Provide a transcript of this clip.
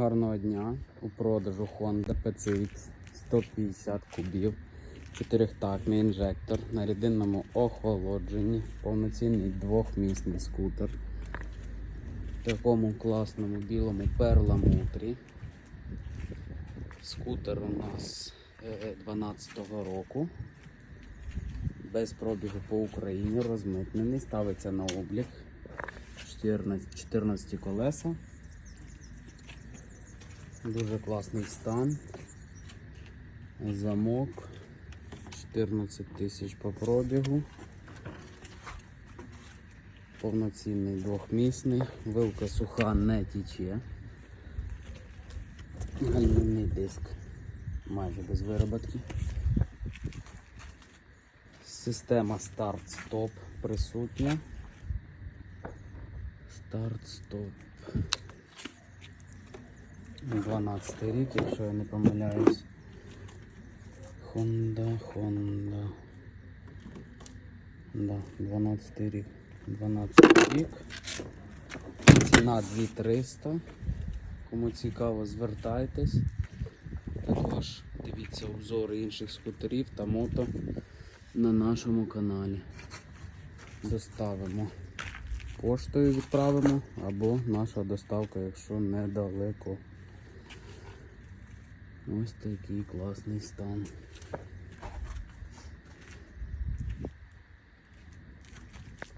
Гарного дня. У продажу Honda PCX 150 кубів, 4-тактний інжектор на рідинному охолодженні, повноцінний двохмісний скутер. В такому класному білому перламутрі. Скутер у нас 12-го року. Без пробігу по Україні розмитнений, ставиться на облік. 14, 14 колеса. Дуже класний стан. Замок. 14 тисяч по пробігу. Повноцінний двохмісний. Вилка суха не тіче. Гальмівний диск майже без вироботки. Система старт-стоп присутня. Старт-стоп. 12 рік, якщо я не помиляюсь. Honda, Honda. Да, 12 рік. 12 рік. Ціна 2300. Кому цікаво, звертайтесь. Також дивіться обзори інших скутерів та мото на нашому каналі. Доставимо. Поштою відправимо або наша доставка, якщо недалеко. Ось такий класний стан.